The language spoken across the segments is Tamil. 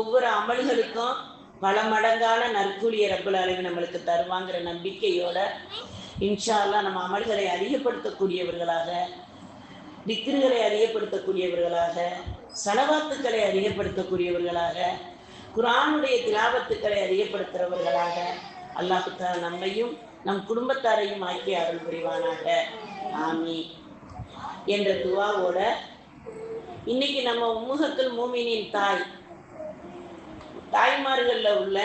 ஒவ்வொரு அமல்களுக்கும் பல மடங்கான நற்கூலிய ரப்பல் அளவு நம்மளுக்கு தருவாங்கிற நம்பிக்கையோட இன்ஷா நம்ம அமல்களை அதிகப்படுத்தக்கூடியவர்களாக திக்ருகளை அறியப்படுத்தக்கூடியவர்களாக சலவாத்துக்களை அறியப்படுத்தக்கூடியவர்களாக குரானுடைய திலாபத்துக்களை அறியப்படுத்துகிறவர்களாக அல்லாஹு நம்மையும் நம் குடும்பத்தாரையும் ஆக்கி அருள் புரிவானாக. ஆமி என்ற துவாவோட இன்னைக்கு நம்ம உமுகத்தில் மூமினின் தாய் தாய்மார்களில் உள்ள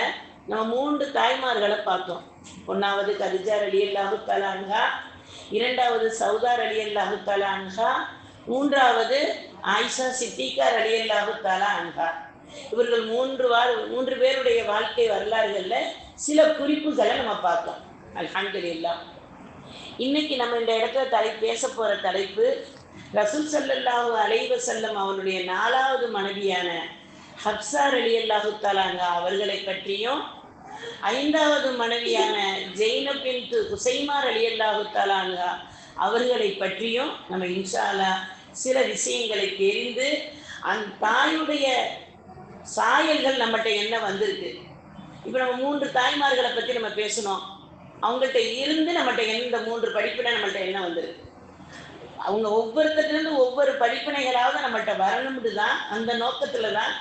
நம்ம மூன்று தாய்மார்களை பார்த்தோம். ஒன்றாவது கதிஜா அலி அல்லாஹு தலான்ஹா இரண்டாவது சவுதார் அலி அல்லாஹு தலான்ஹா மூன்றாவது ஆயிஷா சித்திகார் அலி அல்லாஹு தலான்ஹா இவர்கள் மூன்று வார மூன்று பேருடைய வாழ்க்கை வரலாறுகளில் சில குறிப்புகளை நம்ம பார்த்தோம். அல்ஹம்துலில்லாஹ். இன்னைக்கு நம்ம இந்த இடத்துல தலை பேச போற தலைப்பு ரசூல் ஸல்லல்லாஹு அலைஹி செல்லம் அவருடைய நாலாவது மனைவியான ஹப்சார் அலி அல்லாஹு தாலாங்க அவர்களை பற்றியும் ஐந்தாவது மனைவியான ஜெயினபின் குசைமார் அலி அல்லாஹு தாலாங்க அவர்களை பற்றியும் நம்ம இன்ஷாலா சில விஷயங்களை தெரிந்து அந்த தாயுடைய சாயல்கள் நம்மகிட்ட என்ன வந்திருக்கு? இப்போ நம்ம மூன்று தாய்மார்களை பற்றி நம்ம பேசணும். அவங்கள்ட்ட இருந்து நம்மகிட்ட எந்த மூன்று படிப்பினை நம்மகிட்ட என்ன வந்திருக்கு? அவங்க ஒவ்வொருத்தருந்து ஒவ்வொரு படிப்பினைகளாவது நம்மகிட்ட வரணும்னு தான் அந்த நோக்கத்தில் தான்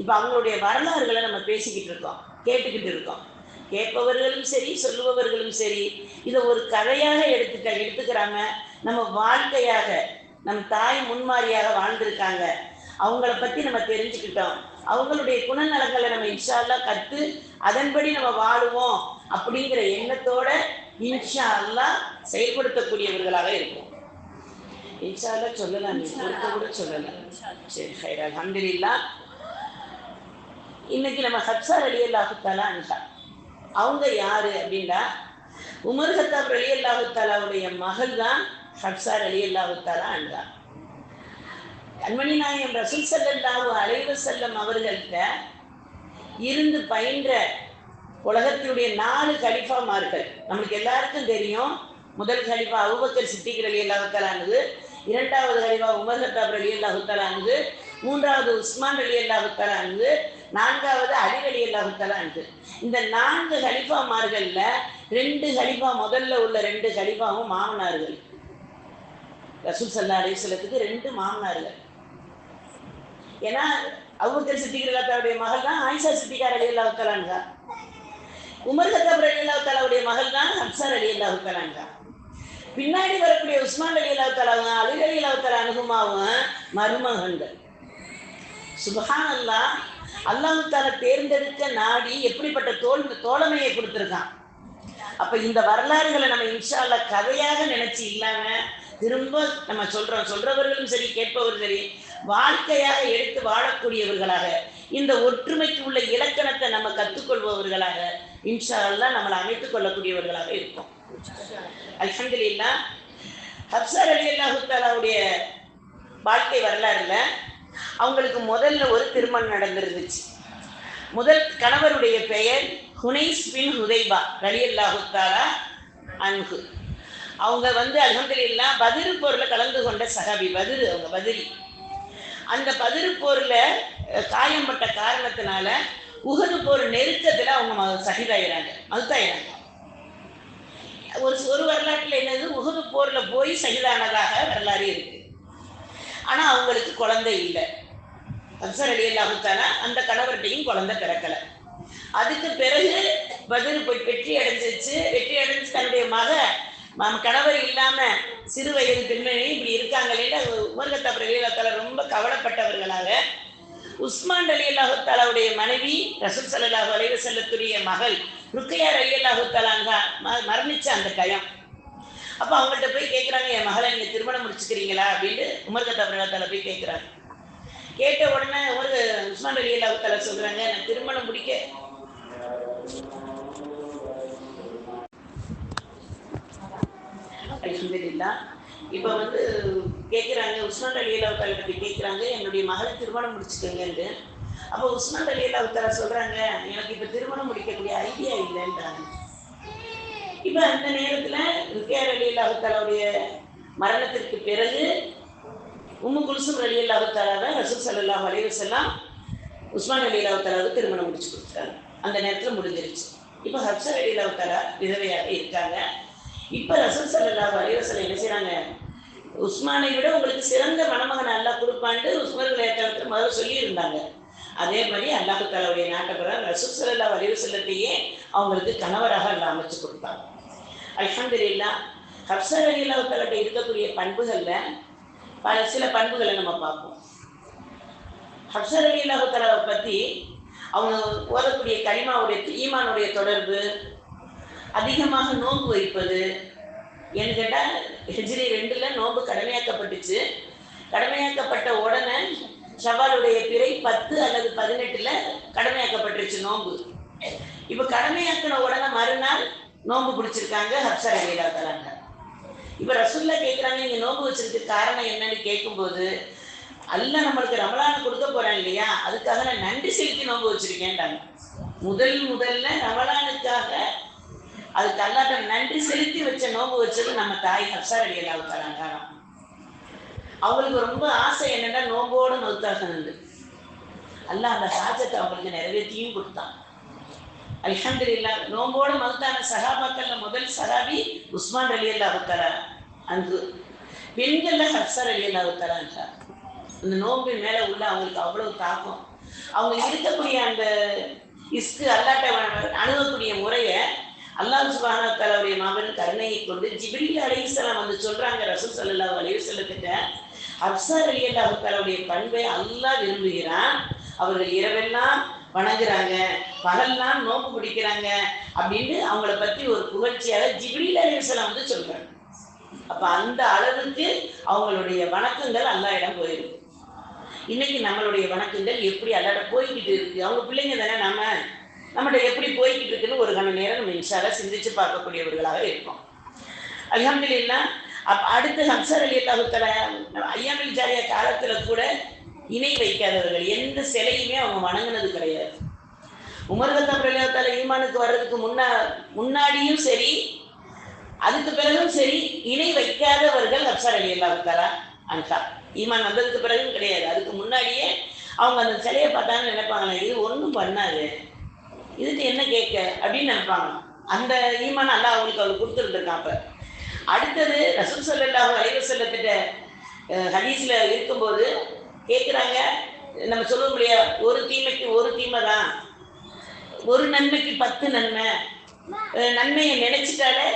இப்போ அவங்களுடைய வரலாறுகளை நம்ம பேசிக்கிட்டு இருக்கோம் கேட்டுக்கிட்டு இருக்கோம். கேட்பவர்களும் சரி சொல்லுபவர்களும் சரி இதை ஒரு கதையாக எடுத்துக்க எடுத்துக்கிறாங்க. நம்ம வாழ்க்கையாக நம் தாய் முன்மாதிரியாக வாழ்ந்திருக்காங்க. அவங்கள பற்றி நம்ம தெரிஞ்சுக்கிட்டோம். அவங்களுடைய குணநலங்களை நம்ம இன்ஷால்லாம் கற்று அதன்படி நம்ம வாழுவோம் அப்படிங்கிற எண்ணத்தோட இன்ஷா அல்லாஹ் செயல்படுத்தக்கூடியவர்களாக இருக்கும் இன்ஷால்லாம் சொல்லலாம் நீ கூட சொல்லலாம். சரி ஹைர் அல்ஹம்துலில்லாஹ். இன்னைக்கு நம்ம சப்சார் அலி அல்லாஹுத்தாலா தாலா அவங்க யாரு அப்படின்னா உமர் ஹத்தாப் அலி அல்லாஹுத்தாலாவுடைய மகள் தான் சப்சார் அலி அல்லாஹுத்தாலா அன்றார் கண்மணி நாயகம் ரசூல் ஸல்லல்லாஹு அலைஹி செல்லம் அவர்கள்ட்ட இருந்து பயின்ற உலகத்தினுடைய நாலு கலிஃபாமார்கள். நம்மளுக்கு எல்லாருக்கும் தெரியும் முதல் கலிஃபா அவுபக்கர் சித்திகர் அலி அல்லாஹுத்தாலானது இரண்டாவது கலிஃபா உமர் ஹத்தாப் அலி அல்லாஹுத்தாலானது மூன்றாவது உஸ்மான் அலி அல்லாஹு தலான்கு நான்காவது அலி அலி அல்லாஹு தலான்கு இந்த நான்கு கலிஃபாமார்கள்ல ரெண்டு ஹலிஃபா முதல்ல உள்ள ரெண்டு ஹலிஃபாவும் மாமனார்கள். ரசூல் சல்லா அலிஸ்லத்துக்கு ரெண்டு மாமனார்கள். ஏன்னா அபூபக்கர் சித்திகரத்தாவுடைய மகள் தான் ஆயிஷா சித்திகார் அலி அல்லாஹு தலான்கா உமர் கத்தாப் அலி அல்லாஹு தலாவுடைய மகள் தான் அப்சார் அலி அல்லாஹு தலான்கா பின்னாடி வரக்கூடிய உஸ்மான் அலி அல்லாஹு தலாவும் அலி அலி அல்லாஹு தலா அனுகுமாவும் மருமகன்கள். சுபஹான் அல்லாஹ் அல்லாஹு தாலா தேர்ந்தெடுக்க நாடி எப்படிப்பட்ட தோல் தோழமையை கொடுத்துருக்கான். அப்ப இந்த வரலாறுகளை நம்ம இன்ஷா கதையாக நினைச்சு இல்லாம திரும்ப நம்ம சொல்றோம் சொல்றவர்களும் சரி கேட்பவரும் சரி வாழ்க்கையாக எடுத்து வாழக்கூடியவர்களாக இந்த ஒற்றுமைக்கு உள்ள இலக்கணத்தை நம்ம கற்றுக்கொள்பவர்களாக இன்ஷா அல்லாஹ் நம்மளை அமைத்துக் கொள்ளக்கூடியவர்களாக இருக்கும். அலமதுல்லா ஹப்சார் அலி அல்லாஹு தாலாவுடைய வாழ்க்கை வரலாறுல அவங்களுக்கு முதல்ல ஒரு திருமணம் நடந்திருந்துச்சு. முதல் கணவருடைய பெயர் ஹுனைஸ் பின் ஹுதைபா ரலி அல்லாஹு தாலா அவங்க வந்து அல்ஹம்துலில்லா பதிரு போர்ல கலந்து கொண்ட சஹாபி பதிரு அவங்க பதிரி. அந்த பதிரு போர்ல காயம்பட்ட காரணத்தினால உகது போர் நெருக்கத்தில் அவங்க சகிதாயிறாங்க மதுத்தாயிறாங்க ஒரு ஒரு வரலாற்றில் என்னது? உகது போரில் போய் சகிதானதாக வரலாறு இருக்கு. ஆனா அவங்களுக்கு குழந்தை இல்லை. அப்சர் அலி அல்லாஹுத்தாலா அந்த கணவர்கிட்டையும் குழந்தை பிறக்கல. அதுக்கு பிறகு பதில் போய் வெற்றி அடைஞ்சிச்சு வெற்றி அடைஞ்சு தன்னுடைய மக ம- கணவர் இல்லாம சிறு வயது பெண்மணி இப்படி இருக்காங்களேன்னு உமர்கத்தா பிரலீலத்தால ரொம்ப கவலைப்பட்டவர்களாக. உஸ்மான் அலி அல்லாஹுத்தாலாவுடைய மனைவி ரசூல் சல்லாஹ் அலைவ செல்லத்துடைய மகள் ருக்கையார் அலி அல்லாஹுத்தாலாங்க மரணிச்ச அந்த டயம் அப்போ அவங்கள்ட்ட போய் கேட்குறாங்க என் மகளை நீங்கள் முடிச்சுக்கிறீங்களா அப்படின்னு உமர் கத்தா போய் கேட்கிறாரு கேட்ட உடனே ஒரு உஸ்மான் அலி அல்லாத்தால சொல்கிறாங்க நான் திருமணம் முடிக்க. அல்ஹம்துலில்லாஹ் இப்போ வந்து கேட்குறாங்க உஸ்மான் அலி அல்லாஹுத்தாலா பற்றி கேட்குறாங்க என்னுடைய மகளை திருமணம் முடிச்சுக்கோங்கன்னு அப்போ உஸ்மான் அலி அல்லாஹுத்தாலா சொல்கிறாங்க எனக்கு இப்போ திருமணம் முடிக்கக்கூடிய ஐடியா இல்லைன்றாங்க. இப்போ அந்த நேரத்தில் ருக்கியார் அலி அல்லாஹுத்தாலாவுடைய மரணத்திற்கு பிறகு உம்மு குல்சும் அலி அல்லாஹுத்தாலாவை ரசூல் ஸல்லல்லாஹு அலிவசல்லாம் உஸ்மான் அலி அல்லாவுத்தாலாவுக்கு திருமணம் முடிச்சு கொடுத்துட்டாங்க. அந்த நேரத்தில் முடிஞ்சிருச்சு. இப்போ ஹப்சர் அலி அல்லாவுத்தாலா விதவையாக இருக்காங்க. இப்போ ரசூல் சல்லாஹ் அலிவசல்லாம் என்ன செய்கிறாங்க உஸ்மானை விட உங்களுக்கு சிறந்த மணமகன் அல்லாஹ் கொடுப்பான்ட்டு உஸ்மர்கள் ஏற்றத்தில் முதல்ல சொல்லியிருந்தாங்க. அதே மாதிரி அல்லாஹு தாலாவுடைய நாட்டப்புறம் ரசூல் சல்லா அலிவசல்லத்தையே அவங்களுக்கு கணவராக அல்லாஹ் அமைச்சு கொடுத்தாங்க. அல்ஹம்துலில்லா ஹப்சர் அலி இருக்கக்கூடிய பண்புகளில் பல சில பண்புகளை நம்ம பார்ப்போம். ஹப்சர் பற்றி அவங்க ஓதக்கூடிய கனிமாவுடைய ஈமானுடைய தொடர்பு அதிகமாக நோன்பு வைப்பது ஏன்னு கேட்டால் ஹெஜ்ரி ரெண்டில் நோன்பு கடமையாக்கப்பட்டுச்சு. கடமையாக்கப்பட்ட உடனே ஷவாலுடைய பிறை பத்து அல்லது பதினெட்டில் கடமையாக்கப்பட்டுருச்சு நோன்பு. இப்போ கடமையாக்கின உடனே மறுநாள் நோன்பு பிடிச்சிருக்காங்க ஹப்சர் அலிலா இப்போ ரசுல்லா கேட்குறாங்க நீங்க நோன்பு வச்சிருக்கு காரணம் என்னன்னு கேட்கும்போது அல்ல நம்மளுக்கு ரமலான கொடுக்க போறேன் இல்லையா? அதுக்காக நான் நன்றி செலுத்தி நோன்பு வச்சிருக்கேன்டாங்க முதல் முதல்ல ரமலானுக்காக அதுக்கு அல்லாட்ட நன்றி செலுத்தி வச்ச நோன்பு வச்சது நம்ம தாய் ஹப்சார் அலியலாவு தராங்க அவங்களுக்கு ரொம்ப ஆசை என்னன்னா நோம்போடு மௌத்தாகணுண்டு அல்ல அந்த சாஜத்தை அவங்களுக்கு நிறைவேற்றியும் கொடுத்தான். அல்ஹம்துலில்லா நோம்போடு மகத்தான சகாபாக்கள்ல முதல் சகாபி உஸ்மான் அலி அல்லாஹு அன்பு பெண்கள்ல ஹப்சார் அலி அல்லாஹு அந்த நோம்பின் மேல உள்ள அவங்களுக்கு அவ்வளவு தாக்கம். அவங்க இருக்கக்கூடிய அந்த இஸ்கு அல்லாட்ட அணுகக்கூடிய முறையை அல்லாஹ் சுபான தலாவுடைய மாபெரும் கருணையை கொண்டு ஜிபிரில் அலிசலாம் வந்து சொல்றாங்க ரசூல் சல்லாஹ் அலையுசல்லத்திட்ட அப்சார் அலி அல்லாஹு தலாவுடைய பண்பை அல்லாஹ் விரும்புகிறான். அவர்கள் இரவெல்லாம் வணங்குறாங்க பகல்லாம் நோக்கு பிடிக்கிறாங்க அப்படின்னு அவங்கள பத்தி ஒரு புகழ்ச்சியாக ஜிபிரில் அலிசலாம் வந்து சொல்றாங்க. அப்ப அந்த அளவுக்கு அவங்களுடைய வணக்கங்கள் இடம் போயிருது இன்னைக்கு நம்மளுடைய வணக்கங்கள் எப்படி அல்லாட போய்கிட்டு இருக்கு? அவங்க பிள்ளைங்க தானே நம்ம? நம்மகிட்ட எப்படி போய்கிட்டு இருக்குன்னு ஒரு கண நேரம் நம்ம இன்ஷால சிந்திச்சு பார்க்கக்கூடியவர்களாக இருக்கோம் அல்ஹம்துலில்லா அப் அடுத்து ஹம்சர் அலி அல்லாஹுத்தல ஐயாமில் ஜாரியா காலத்துல கூட இணை வைக்காதவர்கள் எந்த சிலையுமே அவங்க வணங்கினது கிடையாது. உமர்கத்தம் பிரலோத்தால ஈமானுக்கு வர்றதுக்கு முன்னா முன்னாடியும் சரி அதுக்கு பிறகும் சரி இணை வைக்காதவர்கள் அப்சர் அலி அல்லாஹுத்தாலா அன்ஹா. ஈமான் வந்ததுக்கு பிறகும் கிடையாது. அதுக்கு முன்னாடியே அவங்க அந்த சிலையை பார்த்தாங்கன்னு நினைப்பாங்களே இது ஒன்றும் பண்ணாது. இதுக்கு என்ன கேட்க அப்படின்னு நினைப்பாங்க அந்த ஈமான் அல்லா அவங்களுக்கு அவர் கொடுத்துருந்துருக்கான் அப்போ. அடுத்தது ரசூல் சல்லாஹ் அலைவசல்லத்திட்ட ஹதீஸில் இருக்கும்போது கேட்குறாங்க நம்ம சொல்ல முடியாது ஒரு தீமைக்கு ஒரு தீமை தான். ஒரு நன்மைக்கு பத்து நன்மை. நன்மையை நினைச்சிட்டாலே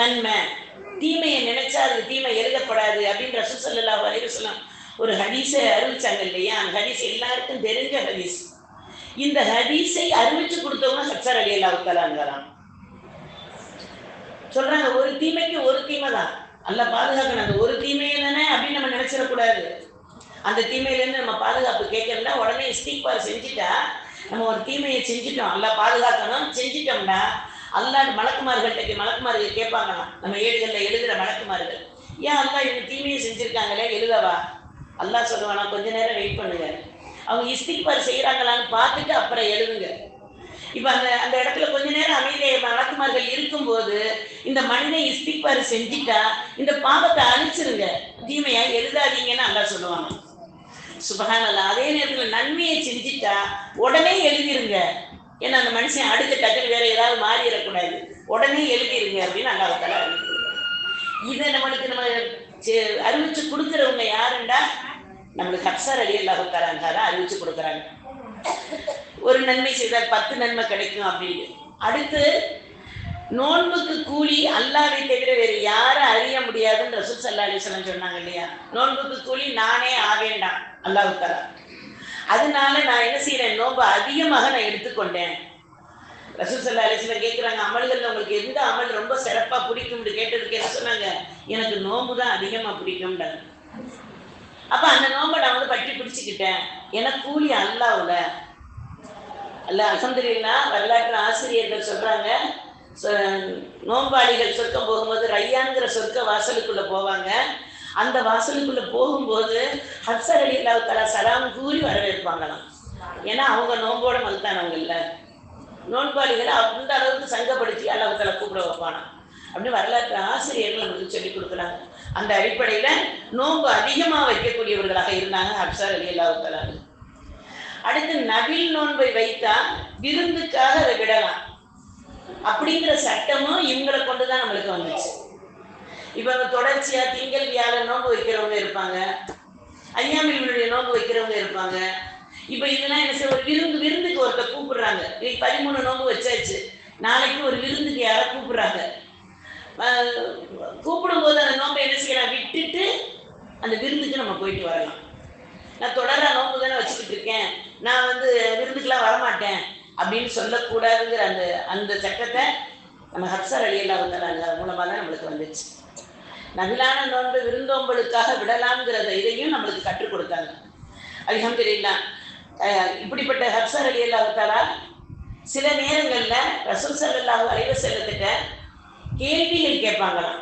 நன்மை. தீமையை நினைச்சா அது தீமை எழுதப்படாது அப்படின்னு ரசூல் சல்லாஹ் அலைவசல்லாம் ஒரு ஹதீஸை அறிவிச்சாங்க இல்லையா? அந்த ஹதீஸ் எல்லாருக்கும் தெரிஞ்ச ஹதீஸ். இந்த ஹதீஸை அறிவிச்சு கொடுத்தவங்க சச்சர் அலி அல்லாவுத்தலாங்கிறான் சொல்றாங்க ஒரு தீமைக்கு ஒரு தீமை தான். அல்ல பாதுகாக்கணும். அந்த ஒரு தீமையை தானே அப்படின்னு நம்ம நினைச்சிடக்கூடாது. அந்த தீமையிலேருந்து நம்ம பாதுகாப்பு கேட்கணும்னா உடனே இஸ்திக்பார் செஞ்சுட்டா நம்ம ஒரு தீமையை செஞ்சுட்டோம். அல்ல பாதுகாக்கணும். செஞ்சிட்டோம்னா அல்லாஹ் மலக்குமார்கள்ட்ட மலக்குமார்கள் கேட்பாங்களாம். நம்ம ஏடுகளில் எழுதுகிற மலக்குமார்கள். ஏன் அல்லாஹ் இவங்க தீமையை செஞ்சுருக்காங்களே? எழுதவா? அல்லாஹ் சொல்லுவானா கொஞ்ச நேரம் வெயிட் பண்ணுங்க. அவங்க இஸ்திக்பார் செய்கிறாங்களான்னு பார்த்துட்டு அப்புறம் எழுதுங்க. இப்போ அந்த அந்த இடத்துல கொஞ்ச நேரம் அமைதியை மலக்குமார்கள் இருக்கும்போது இந்த மண்ணை இஸ்திக்பார் செஞ்சிட்டா இந்த பாவத்தை அழிச்சிருங்க. தீமையா எழுதாதீங்கன்னு அல்லா சொல்லுவாங்க. சுபகானல்ல. அதே நேரத்தில் நன்மையை செஞ்சிட்டா உடனே எழுதிருங்க. ஏன்னா அந்த மனுஷன் அடுத்த டக்குன்னு வேற ஏதாவது மாறிடக்கூடாது. உடனே எழுதிருங்க அப்படின்னு அல்லாஹால இதை நம்மளுக்கு நம்ம செ- அறிவிச்சு கொடுக்குறவங்க யாருண்டா? நம்மளுக்கு ஹப்சார் அலி அல்லாஹால அறிவிச்சு கொடுக்குறாங்க. ஒரு நன்மை செய்தால் பத்து நன்மை கிடைக்கும் அப்படின்னு. அடுத்து நோன்புக்கு கூலி அல்லாவை தவிர வேறு யாரும் அறிய முடியாதுன்னு ரசூல் சல்லா அலிஸ்லாம் சொன்னாங்க இல்லையா? நோன்புக்கு கூலி நானே ஆவேண்டாம் அல்லாஹு தலா அதனால நான் என்ன செய்யறேன் நோன்பு அதிகமாக நான் எடுத்துக்கொண்டேன். ரசூல் சல்லா அலிஸ்லாம் கேட்குறாங்க அமல்கள் உங்களுக்கு எந்த அமல் ரொம்ப சிறப்பா பிடிக்கும்னு கேட்டதுக்கு என்ன சொன்னாங்க? எனக்கு நோன்பு தான் அதிகமா பிடிக்கும்ன்றாங்க. அப்ப அந்த நோன்பை நான் வந்து பற்றி பிடிச்சிக்கிட்டேன். எனக்கு கூலி அல்லாவுல அல்ல அலமதுல்லா வரலாற்று ஆசிரியர்கள் சொல்றாங்க நோம்பாளிகள் நோன்பாளிகள் சொர்க்கம் போகும்போது ரையான்கிற சொர்க்க வாசலுக்குள்ள போவாங்க. அந்த வாசலுக்குள்ள போகும்போது ஹப்சர் அலி அல்லாஹ் தலா சலாம் கூறி வரவேற்பாங்களாம். ஏன்னா அவங்க நோம்போட மறுத்தானவங்க இல்லை. நோன்பாளிகளை அந்த அளவுக்கு சங்கப்படுத்தி அல்லாஹ் தலா கூப்பிட வைப்பானா அப்படின்னு வரலாற்று ஆசிரியர்கள் நமக்கு சொல்லி கொடுக்குறாங்க. அந்த அடிப்படையில நோன்பு அதிகமா வைக்கக்கூடியவர்களாக இருந்தாங்க ஹப்சார் அலி அல்லாஹ் தலா அடுத்து நபில் நோன்பை வைத்தா விருந்துக்காக அதை விடலாம். அப்படிங்கிற சட்டமும் இவங்களை கொண்டுதான் நம்மளுக்கு வந்துச்சு. இப்ப தொடர்ச்சியா திங்கள் வியாழன் நோன்பு வைக்கிறவங்க இருப்பாங்க. ஐயாமில்களுடைய நோன்பு வைக்கிறவங்க இருப்பாங்க. இப்ப இதெல்லாம் என்ன செய்ய ஒரு விருந்து விருந்துக்கு ஒருத்தர் கூப்பிடுறாங்க. இன்னைக்கு பதிமூணு நோன்பு வச்சாச்சு. நாளைக்கு ஒரு விருந்துக்கு யாரை கூப்பிடுறாங்க. கூப்பிடும் கூப்பிடும்போது அந்த நோன்பை என்ன செய்யலாம்? விட்டுட்டு அந்த விருந்துக்கு நம்ம போயிட்டு வரலாம். நான் தொடர நோன்பு தானே வச்சுக்கிட்டு இருக்கேன். நான் வந்து விருந்துக்கெல்லாம் வரமாட்டேன். அப்படின்னு சொல்லக்கூடாதுங்கிற அந்த அந்த சட்டத்தை நம்ம ஹப்சார் அலி அது மூலமாக தான் நம்மளுக்கு வந்துச்சு. நகிலான நோன்பு விருந்தோம்பலுக்காக விடலாம்ங்கிறத இதையும் நம்மளுக்கு கற்றுக் கொடுத்தாங்க. அல்ஹம்துலில்லாஹ். இப்படிப்பட்ட ஹப்சர் அழியல்லா வந்தாரா சில நேரங்களில் ரசூல் ஸல்லல்லாஹு அலைஹி செல்லத்திட்ட கேள்விகள் கேட்பாங்களாம்.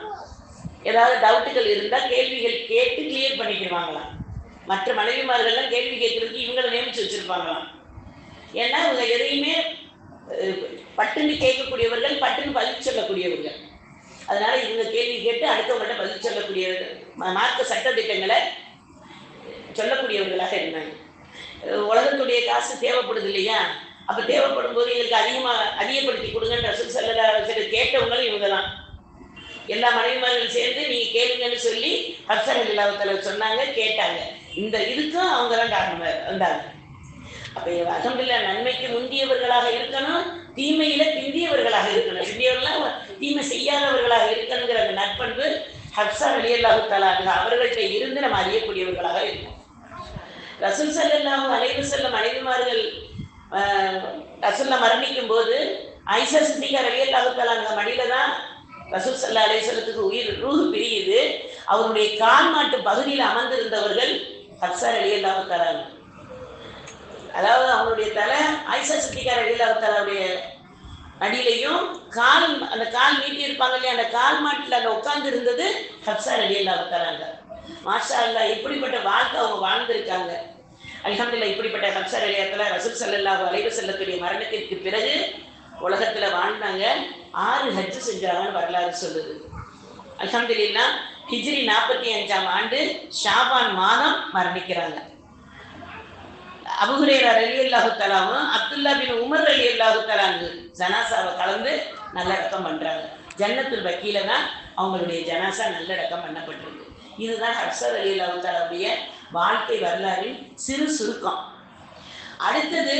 ஏதாவது டவுட்டுகள் இருந்தால் கேள்விகள் கேட்டு கிளியர் பண்ணிக்கிடுவாங்களாம். மற்ற மனைவிமார்கள்லாம் கேள்வி கேட்கறதுக்கு இவங்களை நியமிச்சு வச்சிருப்பாங்களாம். ஏன்னா இவங்க எதையுமே பட்டுன்னு கேட்கக்கூடியவர்கள் பட்டுன்னு பதில் சொல்லக்கூடியவர்கள். அதனால இவங்க கேள்வி கேட்டு அடுத்தவங்கள்ட்ட பதில் சொல்லக்கூடியவர்கள் ம- மார்க்க சட்ட திட்டங்களை சொல்லக்கூடியவர்களாக இருந்தாங்க. உலகத்துடைய காசு தேவைப்படுது இல்லையா? அப்ப தேவைப்படும் போது எங்களுக்கு அதிகமாக அதிகப்படுத்தி கொடுங்கன்ற ரசூல் ஸல்லல்லாஹு கேட்டவங்களும் இவங்க தான் எல்லா மனைவிமார்களும் சேர்ந்து நீங்க கேளுங்கன்னு சொல்லி ஹப்சர் இல்லாத சொன்னாங்க கேட்டாங்க. இந்த இதுக்கும் அவங்க தான் காரணமாக வந்தாங்க அப்ப அகம்பில்ல நன்மைக்கு முந்தியவர்களாக இருக்கணும் தீமையில பிந்தியவர்களாக இருக்கணும். பிந்தியவர்களாக தீமை செய்யாதவர்களாக இருக்கணுங்கிற அந்த நற்பண்பு ஹப்சா அலி தலாங்க அவர்கள்ட்ட இருந்து நம்ம அறியக்கூடியவர்களாக இருக்கும். ரசூல் ஸல்லல்லாஹு அலைஹி செல்லும் மனைவிமார்கள் ரசூல்ல மரணிக்கும் போது ஐசா சித்திகா ரலி அல்லாஹு அந்த மடியில தான் ரசூல் சல்லா அலைஹி உயிர் ரூஹ் பிரியுது. அவருடைய கால் மாட்டு பகுதியில் அமர்ந்திருந்தவர்கள் ஹப்சா அலி அல்லாஹு அதாவது அவங்களுடைய தலை ஐசா சுத்திக்கார ரலி அல்லாஹு அடியிலையும் கால் அந்த கால் நீட்டி இருப்பாங்க இல்லையா அந்த கால் மாட்டில் அங்கே உட்கார்ந்து இருந்தது ஹப்சா அடியில் அவர் தஆலாங்க மாஷா அல்லா இப்படிப்பட்ட வாழ்க்கை அவங்க வாழ்ந்திருக்காங்க. அல்ஹம்துலில்லாஹ் இப்படிப்பட்ட ஹப்சா ரலி ரசூல் ஸல்லல்லாஹு அலைவு செல்லக்கூடிய மரணத்திற்கு பிறகு உலகத்தில் வாழ்ந்தாங்க. ஆறு ஹஜ் செஞ்சாங்கன்னு வரலாறு சொல்லுது. அல்ஹம்துலில்லாஹ் ஹிஜ்ரி நாற்பத்தி அஞ்சாம் ஆண்டு ஷாபான் மாதம் மரணிக்கிறாங்க. அபுஹுரேரா அலி அல்லாஹு தலாவும் அப்துல்லா பின் உமர் அலி அல்லாஹு தலாங்கு ஜனாசாவை கலந்து நல்லடக்கம் பண்றாங்க. ஜன்னத்துல் வக்கீல தான் அவங்களுடைய ஜனாசா நல்லடக்கம் பண்ணப்பட்டிருக்கு. இதுதான் ஹர்ஷர் அலி அல்லாஹு தலாவுடைய வாழ்க்கை வரலாறின் சிறு சுருக்கம். அடுத்தது